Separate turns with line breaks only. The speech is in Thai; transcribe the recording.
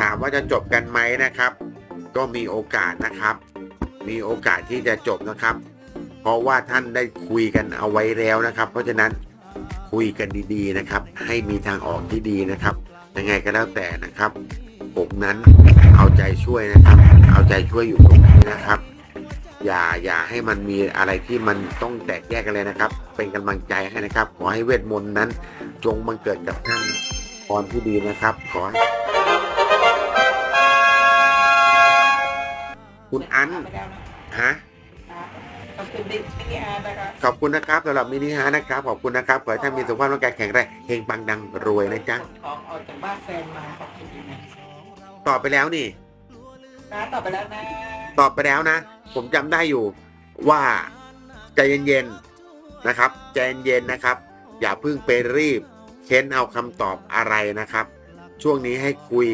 ถามว่าจะจบกันไหมนะครับ ก็มีโอกาสนะครับ มีโอกาสที่จะจบนะครับ เพราะว่าท่านได้คุยกันเอาไว้แล้วนะครับ เพราะฉะนั้นคุยกันดีๆนะครับ ให้มีทางออกที่ดีนะครับ ยังไงก็แล้วแต่นะครับ ผมนั้นเอาใจช่วยนะครับ เอาใจช่วยอยู่ตรงนี้นะครับ อย่าอย่าให้มันมีอะไรที่มันต้องแตกแยกกันเลยนะครับ เป็นกำลังใจให้นะครับ ขอให้เวทมนต์นั้น จงบังเกิดกับท่านพรที่ดีนะครับ ขอให้ คุณอันฮะ
ขอบคุณดิมินิอาร์นะคะ
ขอบคุณนะครับสำหรับมินิฮาร์ทนะครับ ขอบคุณนะครับ ขอให้ท่านมีสุขภาพร่างกายแข็งแรงเฮงปังดังรวยนะจ๊ะ
ของออกจากบ้านแฟนมาขอบคุณนะ
ตอบไปแล้วนี่
นะต่อไปแล้วนะ
ตอบไปแล้วนะ ผมจำได้อยู่ว่าใจเย็นๆนะครับใจเย็นๆนะครับ อย่าเพิ่งไปรีบ เค้นเอาคำตอบอะไรนะครับ ช่วงนี้ให้คุย